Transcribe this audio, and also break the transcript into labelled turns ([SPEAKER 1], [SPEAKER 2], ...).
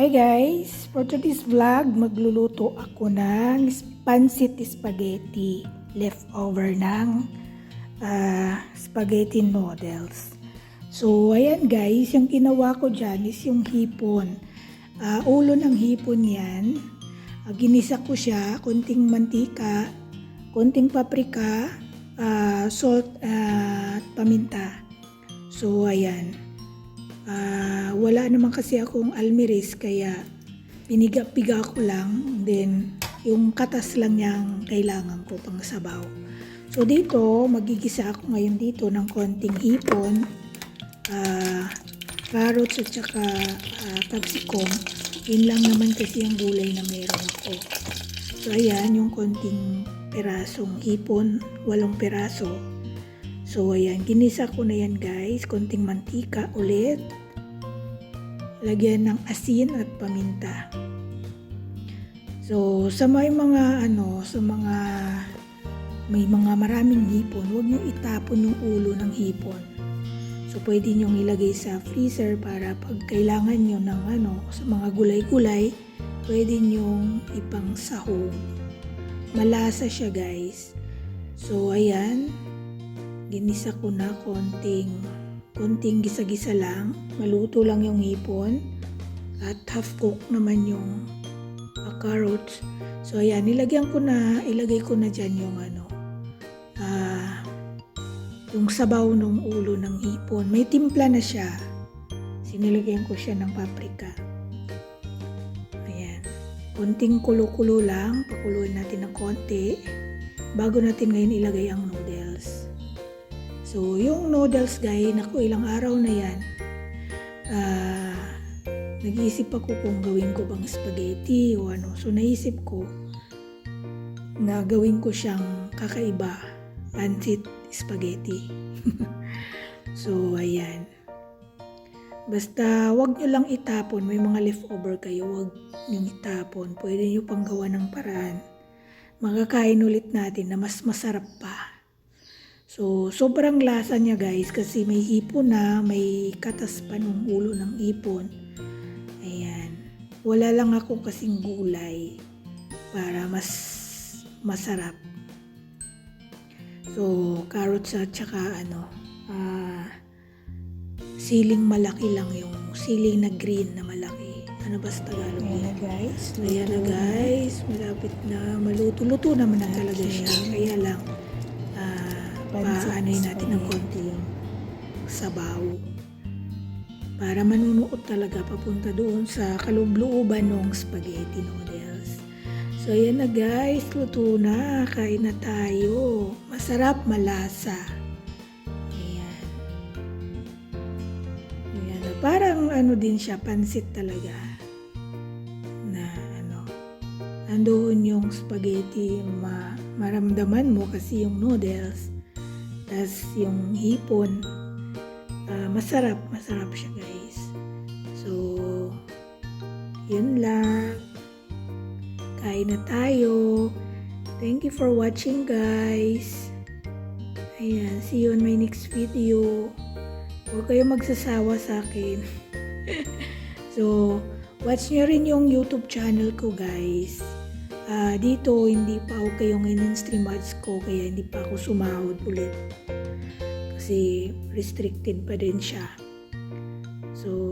[SPEAKER 1] Hi guys! For today's vlog, magluluto ako ng pancit spaghetti. Leftover ng ah, spaghetti noodles. So, ayan guys, yung ginawa ko dyan is yung hipon. Ah, ulo ng hipon yan. Ah, ginisa ko siya, konting mantika, konting paprika, ah, salt at paminta. So, ayan. Ah, wala naman kasi akong almiris kaya piniga-piga ko lang. Then, yung katas lang niyang kailangan ko pang sabaw. So, dito, magigisa ako ngayon dito ng konting hipon, ah, carrots at saka ah, capsicum. Yun lang naman kasi yung gulay na meron ako. So, ayan, yung konting perasong hipon, walong peraso. So, ayan, ginisa ko na yan guys. Konting mantika ulit. Lagyan ng asin at paminta. So, sa may mga ano, sa mga may mga maraming hipon, huwag niyo itapon yung ulo ng hipon. So, pwede nyo ilagay sa freezer para pag kailangan nyo ng ano, sa mga gulay-gulay, pwede nyo ipang sahog. Malasa siya guys. So, ayan, ginisa ko na konting konting gisa-gisa lang maluto lang yung hipon at half cook naman yung uh, carrots. So ayan nilagyan ko na ilagay ko na dyan yung ano ah yung sabaw ng ulo ng hipon. May timpla na siya. Sinilagyan ko siya ng paprika. Ayan. Konting kulo-kulo lang. Pakuluin natin ng konti. Bago natin ngayon ilagay ang noodles So, yung noodles guys, naku ilang araw na yan. Ah, nag-iisip ako kung gawin ko bang spaghetti o ano. So, naisip ko na gawin ko siyang kakaiba, pancit spaghetti. so, ayan. Basta, wag nyo lang itapon. May mga leftover kayo, wag nyo itapon. Pwede nyo pang gawa ng paraan. Makakain ulit natin na mas masarap pa. So, sobrang lasa niya guys kasi may hipon na, may katas pa ng ulo ng hipon. Ayan. Wala lang ako kasing gulay para mas masarap. So, carrots at saka ano, ah, siling malaki lang yung siling na green na malaki. Ano ba sa Tagalog
[SPEAKER 2] Ayan na guys.
[SPEAKER 1] Ayan na guys, malapit na maluto-luto naman na talaga siya. Kaya lang, paanoy natin ng
[SPEAKER 2] spaghetti.
[SPEAKER 1] konting sabaw. Para manunuot talaga papunta doon sa kaloob-looban ng spaghetti noodles. So, ayan na guys, luto na. Kain na tayo. Masarap, malasa. Ayan. Ayan. Parang ano din siya, pansit talaga. Na ano, andoon yung spaghetti, ma maramdaman mo kasi yung noodles. Tapos yung hipon, ah, masarap, masarap siya guys. So, yun lang. Kain na tayo. Thank you for watching guys. Ayan, see you on my next video. Huwag kayo magsasawa sa akin. so, watch nyo rin yung YouTube channel ko guys. Ah, dito, hindi pa ako kayong in-stream ads ko, kaya hindi pa ako sumahod ulit. Kasi restricted pa din siya. So,